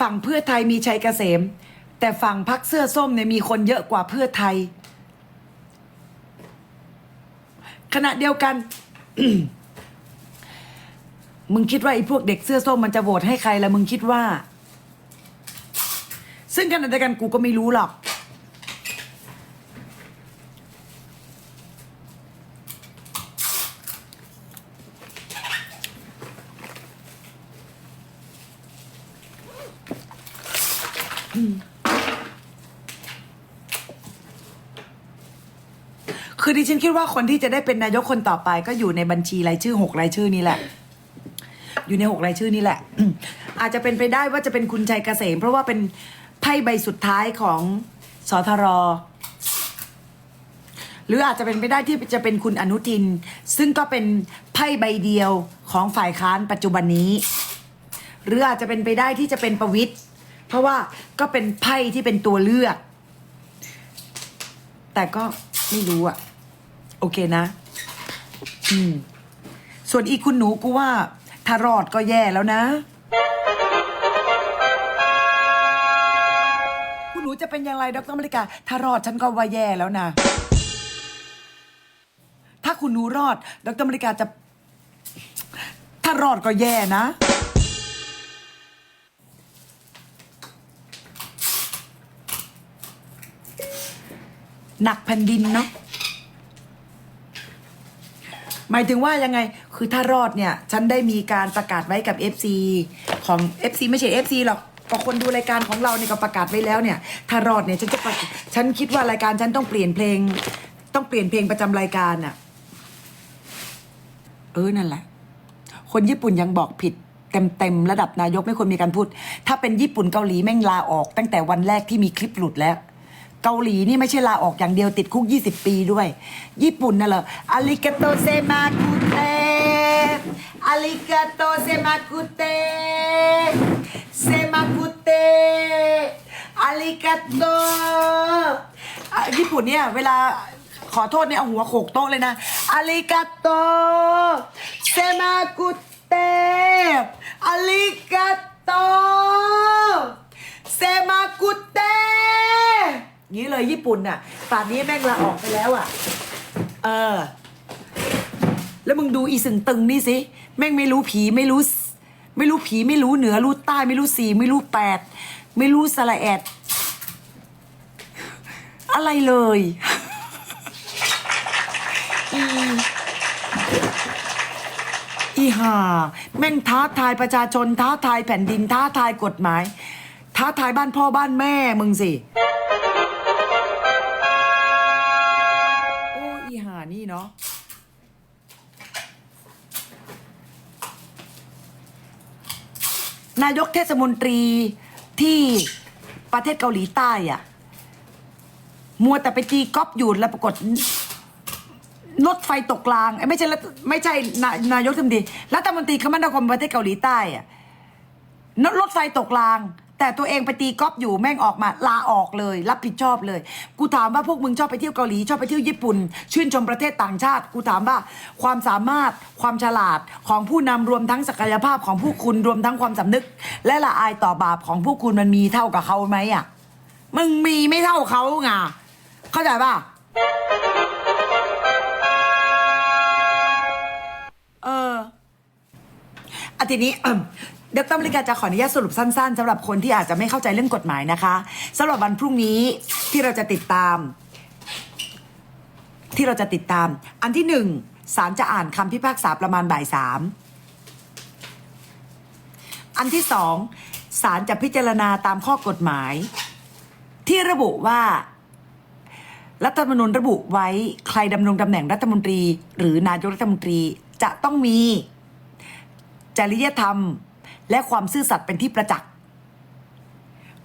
ฝั่งเพื่อไทยมีชัยเกษม แต่ฝั่งพักเสื้อส้มเนี่ยมีคนเยอะกว่าเพื่อไทย ขณะเดียวกัน มึงคิดว่าไอ้พวกเด็กเสื้อส้มมันจะโหวตให้ใครและมึงคิดว่า ซึ่งขณะเดียวกันกูก็ไม่รู้หรอก ดิฉันคิดว่าคนที่จะได้เป็นนายกคนต่อไป ก็อยู่ในบัญชีรายชื่อหกรายชื่อนี้แหละ อยู่ในหกรายชื่อนี้แหละ อาจจะเป็นไปได้ว่าจะเป็นคุณชัยเกษม เพราะว่าเป็นไพ่ใบสุดท้ายของสทรหรืออาจจะเป็นไปได้ที่จะเป็นคุณอนุทิน ซึ่งก็เป็นไพ่ใบเดียวของฝ่ายค้านปัจจุบันนี้ หรืออาจจะเป็นไปได้ที่จะเป็นประวิทย์เพราะว่าก็เป็นไพ่ที่เป็นตัวเลือก แต่ก็ไม่รู้อะ โอเคนะ อืม ส่วนอีกคุณหนูกูว่า ถ้ารอดก็แย่แล้วนะ คุณหนูจะเป็นอย่างไรดรมริกา ถ้ารอดฉันก็ว่าแย่แล้วนะ ถ้าคุณหนูรอดดรมริกาจะ ถ้ารอดก็แย่นะ หนักแผ่นดินเนาะ หมายถึงว่ายังไงคือถ้ารอดเนี่ย ฉันได้มีการประกาศไว้กับ FC ของ FC ไม่ใช่ FC หรอกก็คนดูรายการของเราเนี่ยก็ประกาศไว้แล้วเนี่ย ถ้ารอดเนี่ยฉันจะประฉันคิดว่ารายการฉันต้องเปลี่ยนเพลง ต้องเปลี่ยนเพลงประจำรายการน่ะเออนั่นแหละ คนญี่ปุ่นยังบอกผิดเต็มๆระดับนายกไม่ควรมีการพูด ถ้าเป็นญี่ปุ่นเกาหลีแม่งลาออก ตั้งแต่วันแรกที่มีคลิปหลุดแล้ว เกาหลีนี่ไม่ใช่ลาออกอย่างเดียวติดคุก 20 ปีด้วย ญี่ปุ่นน่ะเหรออาริกาโตเซมากุเตอาริกาโตเซมากุเตเซมากุเตอาริกาโตอะญี่ปุ่นเนี่ยเวลาขอโทษเนี่ยเอาหัวโขกโต๊ะเลยนะอาริกาโตเซมากุเตอาริกาโต เซมากุเตงี้ เลยญี่ปุ่นน่ะป่านนี้แม่งลาออกไปแล้วอะ เออ แล้วมึงดูอีสึงตึงนี่สิ แม่งไม่รู้ผีไม่รู้ ไม่รู้ผีไม่รู้เหนือรู้ใต้ไม่รู้สี่ไม่รู้แปดไม่รู้สละแอด อะไรเลยอีอีห่าแม่งท้าทายประชาชนท้าทายแผ่นดินท้าทายกฎหมาย ท้าทายบ้านพ่อบ้านแม่มึงสิ นายกเทศมนตรีที่ประเทศเกาหลีใต้อะมัวแต่ไปตีก๊อปอยู่แล้วปรากฏรถไฟตกรางเอ้ไม่ใช่ไม่ใช่นานายกรัฐมนตรีรัฐมนตรีคมนาคมประเทศเกาหลีใต้อะนรถไฟตกราง แต่ตัวเองไปตีก๊อปอยู่แม่งออกมาลาออกเลย รับผิดชอบเลย กูถามว่าพวกมึงชอบไปเที่ยวเกาหลีชอบไปเที่ยวญี่ปุ่น ชื่นชมประเทศต่างชาติ กูถามว่าความสามารถความฉลาดของผู้นำรวมทั้งศักยภาพของผู้คุณรวมทั้งความสำนึก และละอายต่อบาปของผู้คุณมันมีเท่ากับเขาไหมอะมึงมีไม่เท่าเขาไงเข้าใจป่ะเอออาทีนี้ ดี๋ยวตั้มริกาจะขออนุญาตสรุปสั้นๆสำหรับคนที่อาจจะไม่เข้าใจเรื่องกฎหมายนะคะสำหรับวันพรุ่งนี้ที่เราจะติดตาม ที่เราจะติดตาม อันที่หนึ่งศาลจะอ่านคำพิพากษาประมาณบ่ายสามอันที่สองศาลจะพิจารณาตามข้อกฎหมาย ที่ระบุว่า รัฐธรรมนูญระบุไว้ใครดำรงตำแหน่งรัฐมนตรี หรือนายกรัฐมนตรีจะต้องมีจริยธรรม และความซื่อสัตย์เป็นที่ประจักษ์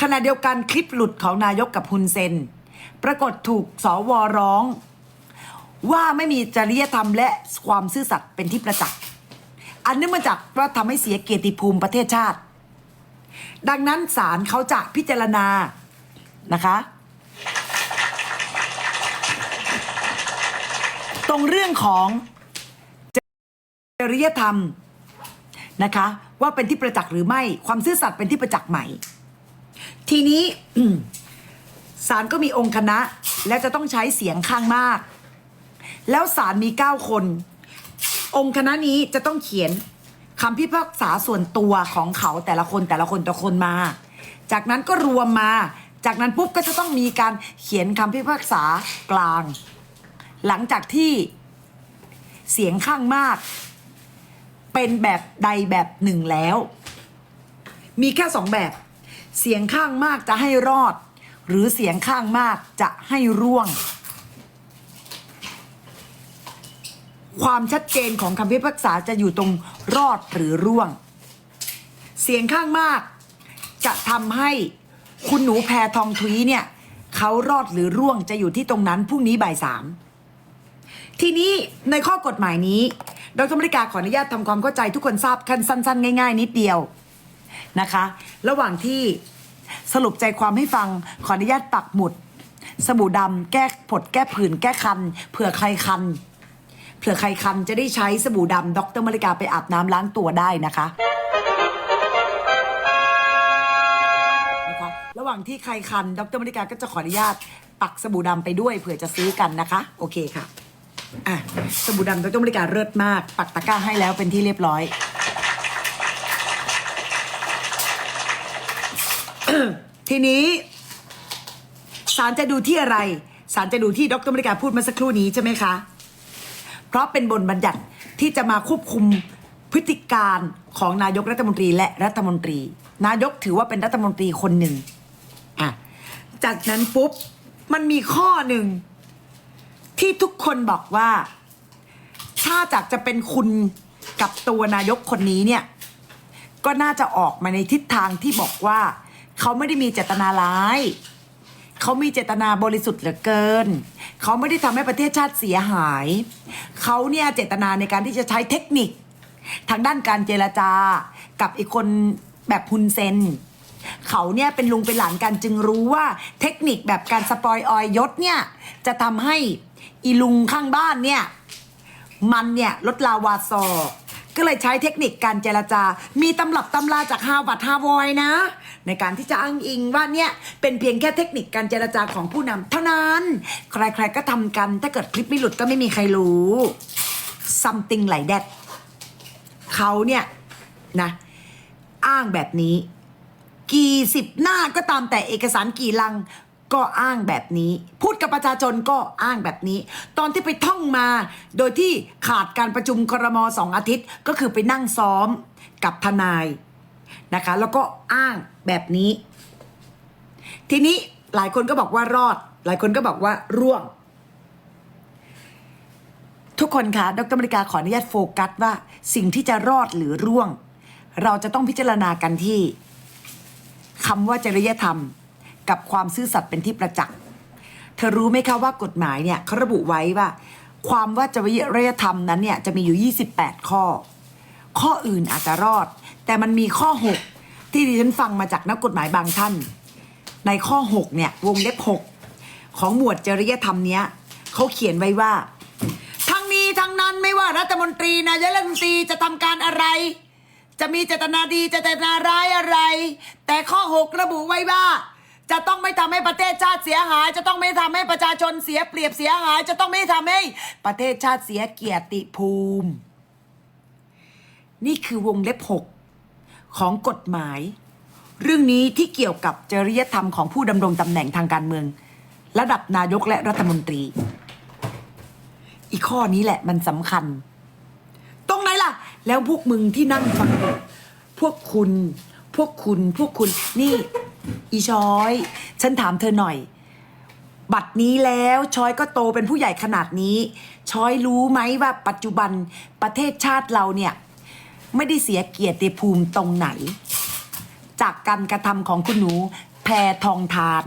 ขณะเดียวกันคลิปหลุดของนายกกับฮุนเซน ปรากฏถูกสวร้อง ว่าไม่มีจริยธรรมและความซื่อสัตย์เป็นที่ประจักษ์อันเนื่องมาจากว่าทำให้เสียเกียรติภูมิประเทศชาติ ดังนั้นศาลเขาจะพิจารณานะคะ ตรงเรื่องของจริยธรรม นะคะ ว่าเป็นที่ประจักษ์หรือไม่ ความซื่อสัตย์เป็นที่ประจักษ์ใหม่ ทีนี้ศาลก็มีองค์คณะ และจะต้องใช้เสียงข้างมาก แล้วศาลมีเก้าคน องค์คณะนี้จะต้องเขียนคำพิพากษาส่วนตัวของเขาแต่ละคนแต่ละคนแต่ละคนมา จากนั้นก็รวมมา จากนั้นปุ๊บก็จะต้องมีการเขียนคำพิพากษากลาง หลังจากที่เสียงข้างมาก เป็นแบบใดแบบหนึ่งแล้ว มีแค่สองแบบ เสียงข้างมากจะให้รอด หรือเสียงข้างมากจะให้ร่วง ความชัดเจนของคำพิพากษาจะอยู่ตรงรอดหรือร่วง เสียงข้างมากจะทำให้คุณหนูแพรทองทวีเนี่ยเขารอดหรือร่วงจะอยู่ที่ตรงนั้นพรุ่งนี้บ่ายสามทีนี้ในข้อกฎหมายนี้ ดรมริกาขออนุญาตทำความเข้าใจทุกคนทราบขั้นสั้น ๆ ง่าย ๆ นิดเดียวนะคะ ระหว่างที่สรุปใจความให้ฟังขออนุญาตปักหมุด สบู่ดำแก้ผดแก้ผื่นแก้คันเผื่อใครคันเผื่อใครคันจะได้ใช้สบู่ดำดรมริกาไปอาบน้ำล้างตัวได้นะคะนะคะ ระหว่างที่ใครคันดรมริกาก็จะขออนุญาตปักสบู่ดำไปด้วยเผื่อจะซื้อกันนะคะ โอเคค่ะ อะสบู่ดำดรมริกาเลิศมาก ปักตะกร้าให้แล้วเป็นที่เรียบร้อย ทีนี้ศาลจะดูที่อะไรศาลจะดูที่ดรมริกาพูดมาสักครู่นี้ใช่ไหมคะ เพราะเป็นบทบัญญัติที่จะมาควบคุมพฤติการของนายกรัฐมนตรีและรัฐมนตรี นายกถือว่าเป็นรัฐมนตรีคนหนึ่งอะจากนั้นปุ๊บ มันมีข้อหนึ่ง ที่ทุกคนบอกว่า ถ้าจากจะเป็นคุณกับตัวนายกคนนี้เนี่ย ก็น่าจะออกมาในทิศทางที่บอกว่า เขาไม่ได้มีเจตนาร้ายเขามีเจตนาบริสุทธิ์เหลือเกิน เขาไม่ได้ทำให้ประเทศชาติเสียหาย เขาเนี่ยเจตนาในการที่จะใช้เทคนิค ทางด้านการเจรจา กับอีกคนแบบฮุนเซน เขาเนี่ยเป็นลุงเป็นหลานกันจึงรู้ว่าเทคนิคแบบการสปอยออยยศเนี่ยจะทำให้ อีลุงข้างบ้านเนี่ย มันเนี่ยลดลาวาซอก็เลยใช้เทคนิคการเจรจา มีตำรับตำราจากฮาวาดฮาวอยนะ ในการที่จะอ้างอิงว่าเนี่ย เป็นเพียงแค่เทคนิคการเจรจาของผู้นำเท่านั้น ใครๆก็ทำกัน ถ้าเกิดคลิปไม่หลุดก็ไม่มีใครรู้ something like that เขาเนี่ยนะ อ้างแบบนี้ กี่สิบหน้าก็ตามแต่เอกสารกี่ลัง ก็อ้างแบบนี้ พูดกับประชาชนก็อ้างแบบนี้ ตอนที่ไปท่องมา โดยที่ขาดการประชุมครมสองอาทิตย์ ก็คือไปนั่งซ้อมกับทนายนะคะ แล้วก็อ้างแบบนี้ ทีนี้หลายคนก็บอกว่ารอด หลายคนก็บอกว่าร่วง ทุกคนคะดรมริกาขออนุญาตโฟกัสว่า สิ่งที่จะรอดหรือร่วง เราจะต้องพิจารณากันที่คำว่าจริยธรรม กับความซื่อสัตย์เป็นที่ประจักษ์เธอรู้ไหมคะว่ากฎหมายเนี่ยเขาระบุไว้ว่า ความว่าจริยธรรมนั้นเนี่ยจะมีอยู่ 28 ข้อ ข้ออื่นอาจจะรอด แต่มันมีข้อ 6 ที่ดิฉันฟังมาจากนักกฎหมายบางท่าน ในข้อ 6 เนี่ยวงเล็บ 6 ของหมวดจริยธรรมเนี้ยเขาเขียนไว้ว่า ทั้งนี้ทั้งนั้นไม่ว่ารัฐมนตรีนายกรัฐมนตรีจะทำการอะไรจะมีเจตนาดีเจตนาร้ายอะไร แต่ข้อ 6 ระบุไว้ว่า จะต้องไม่ทำให้ประเทศชาติเสียหาย จะต้องไม่ทำให้ประชาชนเสียเปรียบเสียหาย จะต้องไม่ทำให้ประเทศชาติเสียเกียรติภูมิ นี่คือวงเล็บ6ของกฎหมาย เรื่องนี้ที่เกี่ยวกับจริยธรรมของผู้ดำรงตำแหน่งทางการเมือง ระดับนายกและรัฐมนตรี อีกข้อนี้แหละมันสำคัญ ตรงไหนล่ะ แล้วพวกมึงที่นั่งฟังพวกคุณ พวกคุณ พวกคุณนี่ อีช้อย ฉันถามเธอหน่อย บัตรนี้แล้วช้อยก็โตเป็นผู้ใหญ่ขนาดนี้ ช้อยรู้ไหมว่าปัจจุบันประเทศชาติเราเนี่ย ไม่ได้เสียเกียรติภูมิตรงไหน จากการกระทำของคุณหนูแพทองทาน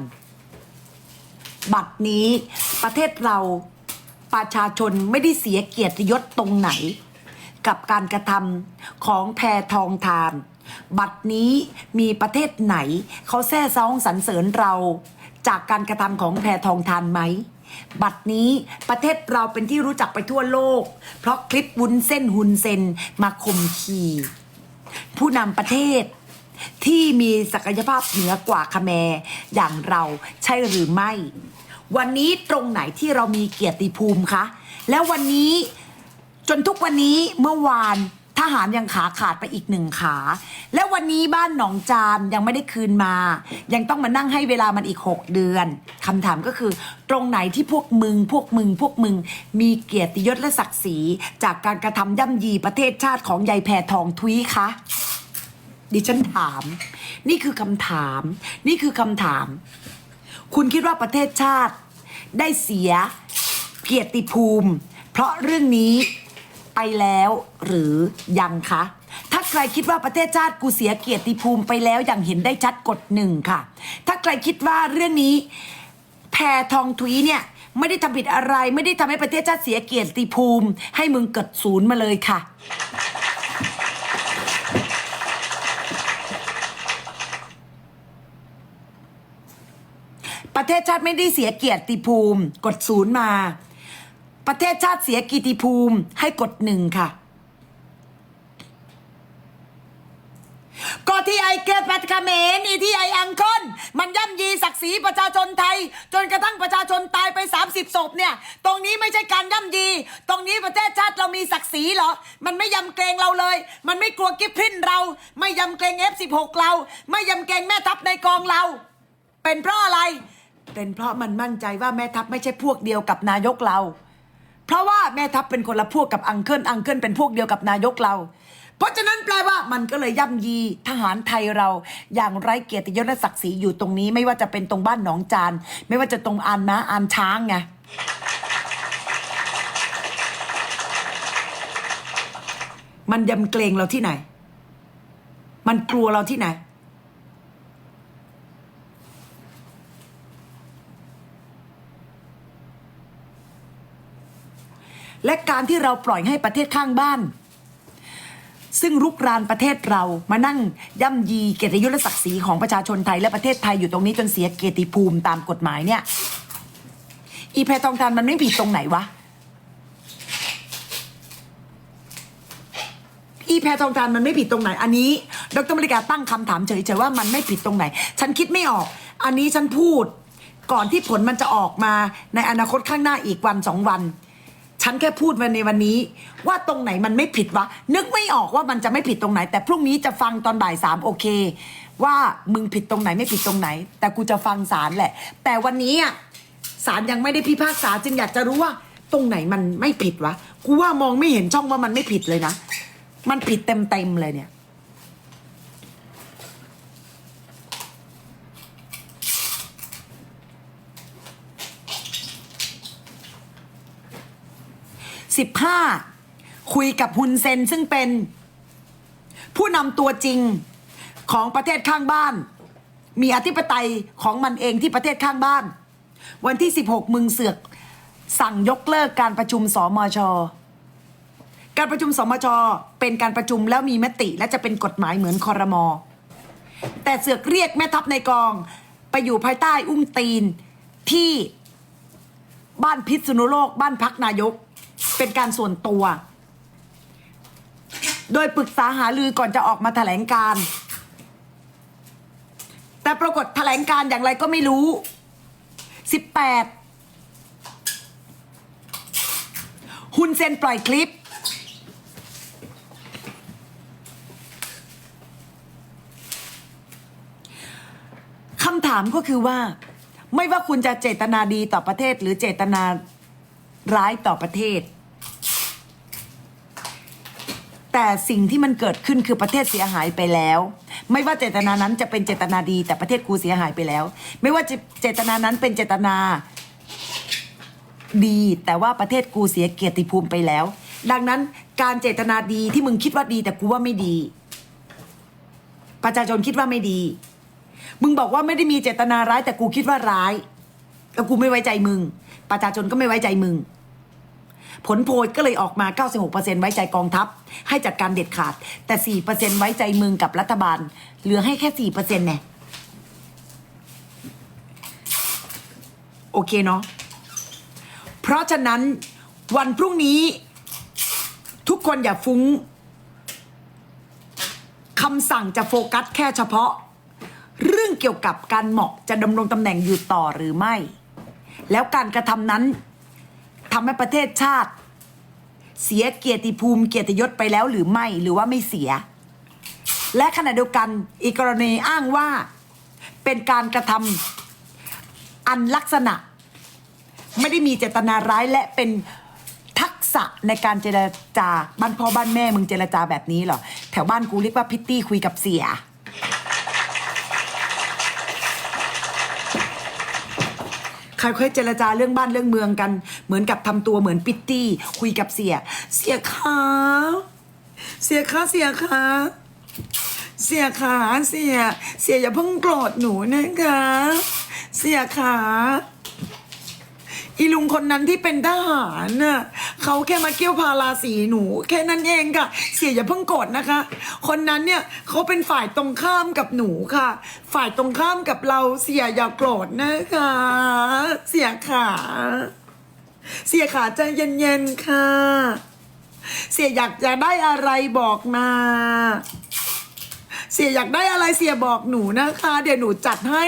บัตรนี้ประเทศเราประชาชนไม่ได้เสียเกียรติยศตรงไหน กับการกระทำของแพทองทาน บัตรนี้มีประเทศไหน เขาแซ่ซ้องสรรเสริญเราจากการกระทำของแพทองทานไหม บัตรนี้ประเทศเราเป็นที่รู้จักไปทั่วโลก เพราะคลิปวุ้นเส้นหุนเซนมาข่มขีผู้นำประเทศที่มีศักยภาพเหนือกว่าคแมอย่างเราใช่หรือไม่ วันนี้ตรงไหนที่เรามีเกียรติภูมิคะ แล้ววันนี้จนทุกวันนี้เมื่อวาน ทหารยังขาขาดไปอีกหนึ่งขา และวันนี้บ้านหนองจานยังไม่ได้คืนมา ยังต้องมานั่งให้เวลามันอีก 6 เดือนคำถามก็คือ ตรงไหนที่พวกมึง พวกมึง พวกมึง มีเกียรติยศและศักดิ์ศรีจากการกระทำย่ำยีประเทศชาติของยายแพทองทวีคะดิฉันถาม นี่คือคำถาม นี่คือคำถาม คุณคิดว่าประเทศชาติได้เสียเกียรติภูมิ เพราะเรื่องนี้ ไปแล้วหรือยังคะ ถ้าใครคิดว่าประเทศชาติกูเสียเกียรติภูมิไปแล้วอย่างเห็นได้ชัดกดหนึ่งค่ะ ถ้าใครคิดว่าเรื่องนี้แพทองทวีเนี่ยไม่ได้ทำผิดอะไร ไม่ได้ทำให้ประเทศชาติเสียเกียรติภูมิ ให้มึงเกิดศูนย์มาเลยค่ะประเทศชาติไม่ได้เสียเกียรติภูมิ กดศูนย์มา ประเทศชาติเสียกียรติภูมิให้กดหนึ่งค่ะ ก็ที่ไอเกิดปัตเมรนี่ที่ไออังคอนมันย่ำยีศักดิ์ศรีประชาชนไทย จนกระทั่งประชาชนตายไป 30ศพเนี่ย ตรงนี้ไม่ใช่การย่ำยี ตรงนี้ประเทศชาติเรามีศักดิ์ศรีเหรอ มันไม่ยำเกรงเราเลย มันไม่กลัวกิฟพินเรา ไม่ยำเกรง F16 เรา ไม่ยำเกรงแม่ทัพในกองเรา เป็นเพราะอะไร เป็นเพราะมันมั่นใจว่าแม่ทัพไม่ใช่พวกเดียวกับนายกเรา เพราะว่าแม่ทัพเป็นคนละพวกกับอังเคิลอังเคิลเป็นพวกเดียวกับนายกเรา เพราะฉะนั้นแปลว่ามันก็เลยย่ำยีทหารไทยเรา อย่างไร้เกียรติยศและศักดิ์ศรีอยู่ตรงนี้ ไม่ว่าจะเป็นตรงบ้านหนองจาน ไม่ว่าจะตรงอานม้าอานช้างไงมันยำเกรงเราที่ไหน มันกลัวเราที่ไหน และการที่เราปล่อยให้ประเทศข้างบ้าน ซึ่งรุกรานประเทศเรามานั่งย่ำยีเกียรติยศและศักดิ์ศรีของประชาชนไทยและประเทศไทยอยู่ตรงนี้จนเสียเกียรติภูมิตามกฎหมายเนี่ย อีแพทองทานมันไม่ผิดตรงไหนวะอีแพทองทานมันไม่ผิดตรงไหน อันนี้ ดรมริกาตั้งคำถามเฉยๆว่ามันไม่ผิดตรงไหน ฉันคิดไม่ออก อันนี้ฉันพูด ก่อนที่ผลมันจะออกมาในอนาคตข้างหน้าอีกวันสองวัน ฉันแค่พูดมาในวันนี้ ว่าตรงไหนมันไม่ผิดวะ นึกไม่ออกว่ามันจะไม่ผิดตรงไหน แต่พรุ่งนี้จะฟังตอนบ่ายสามโอเค ว่ามึงผิดตรงไหนไม่ผิดตรงไหน แต่กูจะฟังศาลแหละ แต่วันนี้อะศาลยังไม่ได้พิพากษาจึงอยากจะรู้ว่า ตรงไหนมันไม่ผิดวะกูว่ามองไม่เห็นช่องว่ามันไม่ผิดเลยนะ มันผิดเต็มเต็มๆเลยเนี่ย สิบห้าคุยกับฮุนเซนซึ่งเป็น ผู้นำตัวจริงของประเทศข้างบ้าน มีอธิปไตยของมันเองที่ประเทศข้างบ้าน วันที่ 16 มึงเสือกสั่งยกเลิกการประชุมสมช การประชุมสมช เป็นการประชุมแล้วมีมติและจะเป็นกฎหมายเหมือนคอรมอแต่เสือกเรียกแม่ทัพในกอง ไปอยู่ภายใต้อุ้งตีนที่บ้านพิษณุโลกบ้านพักนายก เป็นการส่วนตัว โดยปรึกษาหารือก่อนจะออกมาแถลงการ แต่ปรากฏแถลงการอย่างไรก็ไม่รู้ 18ฮุนเซนปล่อยคลิปคำถามก็คือว่า ไม่ว่าคุณจะเจตนาดีต่อประเทศหรือเจตนาร้ายต่อประเทศ แต่สิ่งที่มันเกิดขึ้นคือประเทศเสียหายไปแล้ว ไม่ว่าเจตนานั้นจะเป็นเจตนาดี แต่ประเทศกูเสียหายไปแล้ว ไม่ว่าจะเจตนานั้นเป็นเจตนาดี แต่ว่าประเทศกูเสียเกียรติภูมิไปแล้ว ดังนั้นการเจตนาดีที่มึงคิดว่าดีแต่กูว่าไม่ดี ประชาชนคิดว่าไม่ดี มึงบอกว่าไม่ได้มีเจตนาร้ายแต่กูคิดว่าร้ายแล้วกูไม่ไว้ใจมึง ประชาชนก็ไม่ไว้ใจมึง ผลโพลก็เลยออกมา 96%ไว้ใจกองทัพ ให้จัดการเด็ดขาด แต่ 4%ไว้ใจมึงกับรัฐบาล เหลือให้แค่4%แน่โอเคเนาะเพราะฉะนั้นวันพรุ่งนี้ทุกคนอย่าฟุ้งคำสั่งจะโฟกัสแค่เฉพาะ เรื่องเกี่ยวกับการเหมาะจะดำรงตำแหน่งอยู่ต่อหรือไม่ แล้วการกระทำนั้น ทำให้ประเทศชาติ เสียเกียรติภูมิเกียรติยศไปแล้วหรือไม่หรือว่าไม่เสีย และขณะเดียวกันอีกกรณีอ้างว่าเป็นการกระทำอันลักษณะ ไม่ได้มีเจตนาร้ายและเป็นทักษะในการเจรจาบ้านพ่อบ้านแม่มึงเจรจาแบบนี้เหรอแถวบ้านกูเรียกว่าพิตตี้คุยกับเสีย ครเคยเจรจาเรื่องบ้านเรื่องเมืองกัน เหมือนกับทำตัวเหมือนปิตตี้ คุยกับเสีย เสียขาเสียขาเสียขาเสียขาเสีย เสียอย่าเพิ่งโกรธหนูนะคะ เสียขา อีลุงคนนั้นที่เป็นทหารน่ะเขาแค่มาเกี่ยวพาราสีหนู แค่นั้นเองค่ะ เสียอย่าเพิ่งโกรธนะคะ คนนั้นเนี่ยเขาเป็นฝ่ายตรงข้ามกับหนูค่ะ ฝ่ายตรงข้ามกับเราเสียอย่าโกรธนะคะ เสียขาเสียขาใจเย็นๆค่ะ เสียอยากจะได้อะไรบอกมา เสียอยากได้อะไรเสียบอกหนูนะคะ เดี๋ยวหนูจัดให้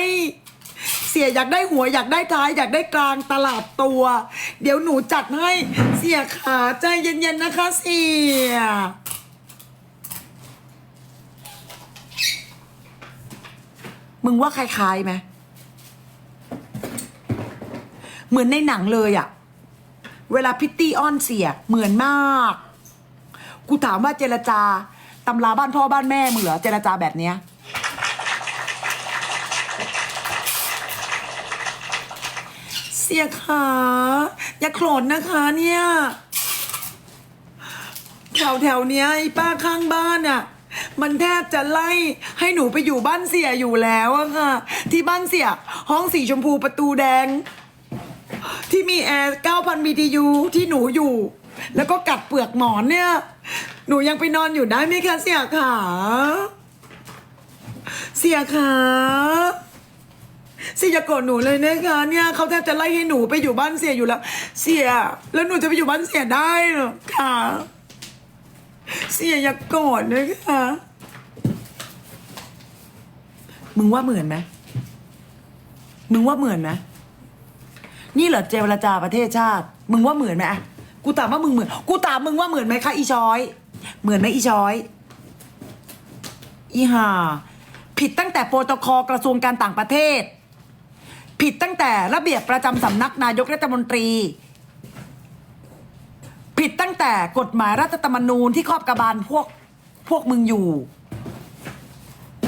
สียอยากได้หัวอยากได้ท้ายอยากได้กลางตลาดตัว เดี๋ยวหนูจัดให้เสียขาใจเย็นๆนะคะเสียมึงว่าคล้ายๆไหมเหมือนในหนังเลยอะเวลาพิตตี้อ้อนเสียเหมือนมาก กูถามว่าเจรจาตำราบ้านพ่อบ้านแม่มึงเหรอเจรจาแบบเนี้ย เสียขาอย่าโกรธนะคะเนี่ยแถวแถวเนี้ยไอ้ป้าข้างบ้านอะ่ะมันแทบจะไล่ให้หนูไปอยู่บ้านเสียอยู่แล้วอะค่ะ ที่บ้านเสีย ห้องสีชมพูประตูแดง ที่มีแอร์9,000 BTU ที่หนูอยู่ แล้วก็กัดเปลือกหมอนเนี่ย หนูยังไปนอนอยู่ได้ไหมคะเสียขาเสียขา เสียอย่าโกรธหนูเลยนะคะเนี่ยเขาแทบจะไล่ให้หนูไปอยู่บ้านเสียอยู่แล้ว เสีย แล้วหนูจะไปอยู่บ้านเสียได้เหรอคะเสียอย่าโกรธนะคะมึงว่าเหมือนไหมมึงว่าเหมือนไหมนี่เหรอเจรจาประเทศชาติ มึงว่าเหมือนไหมอะกูถามว่ามึงเหมือน กูถามมึงว่าเหมือนไหมคะอีช้อย เหมือนไหมอีช้อย อีห่าผิดตั้งแต่โปรโตคอลกระทรวงการต่างประเทศ ผิดตั้งแต่ระเบียบประจำสำนักนายกรัฐมนตรี ผิดตั้งแต่กฎหมายรัฐธรรมนูญที่ครอบกระบาลพวกพวกมึงอยู่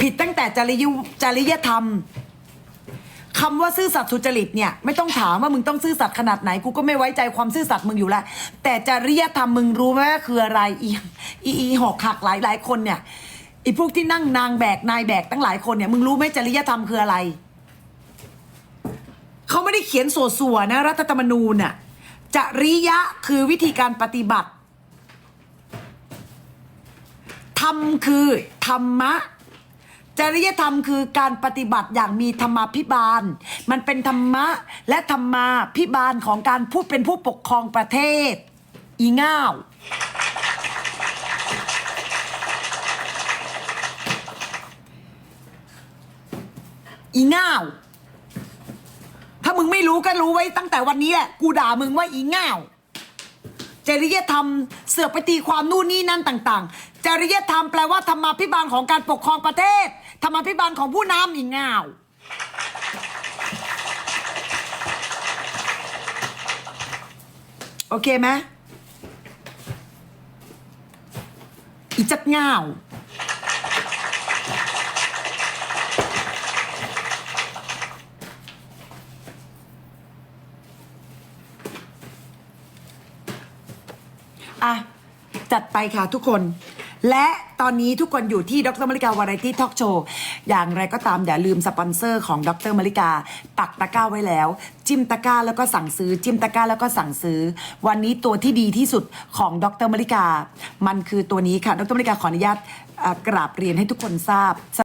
ผิดตั้งแต่จริยจริยธรรมคำว่าซื่อสัตย์สุจริตเนี่ยไม่ต้องถามว่ามึงต้องซื่อสัตย์ขนาดไหนกูก็ไม่ไว้ใจความซื่อสัตย์มึงอยู่แล้วแต่จริยธรรมมึงรู้ไหมว่าคืออะไรอีอีอีหอกหักหลายหลายคนเนี่ยไอีพวกที่นั่งนางแบกนายแบกตั้งหลายคนเนี่ยมึงรู้ไหมจริยธรรมคืออะไร เขาไม่ได้เขียนสัวนๆนะ รัฐธรรมนูญน่ะจริยะคือวิธีการปฏิบัติธรรมคือธรรมะ จริยธรรมคือการปฏิบัติอย่างมีธรรมาภิบาล มันเป็นธรรมะและธรรมาภิบาลของการพูดเป็นผู้ปกครองประเทศ อีง่าวอีง่าวามึงไม่รู้ก็รู้ไว้ตั้งแต่วันนี้แหละ กูด่ามึงว่าอีง่าว จริยธรรมเสือกไปตีความนู่นนี่นั่นต่างๆ จริยธรรมแปลว่าธรรมาภิบาลของการปกครองประเทศ ธรรมาภิบาลของผู้นำอีง่าว โอเคไหมอีจัดง่าว อะ จัดไปค่ะทุกคน และตอนนี้ทุกคนอยู่ที่ดรมริกาวาไรตี้ทอล์กโชว์อย่างไรก็ตามอย่าลืมสปอนเซอร์ของดรมริกา ปักตะกร้าไว้แล้ว จิ้มตะกร้าแล้วก็สั่งซื้อ จิ้มตะกร้าแล้วก็สั่งซื้อ วันนี้ตัวที่ดีที่สุดของดรมริกา มันคือตัวนี้ค่ะดรมริกาขออนุญาตอะกราบเรียนให้ทุกคนทราบ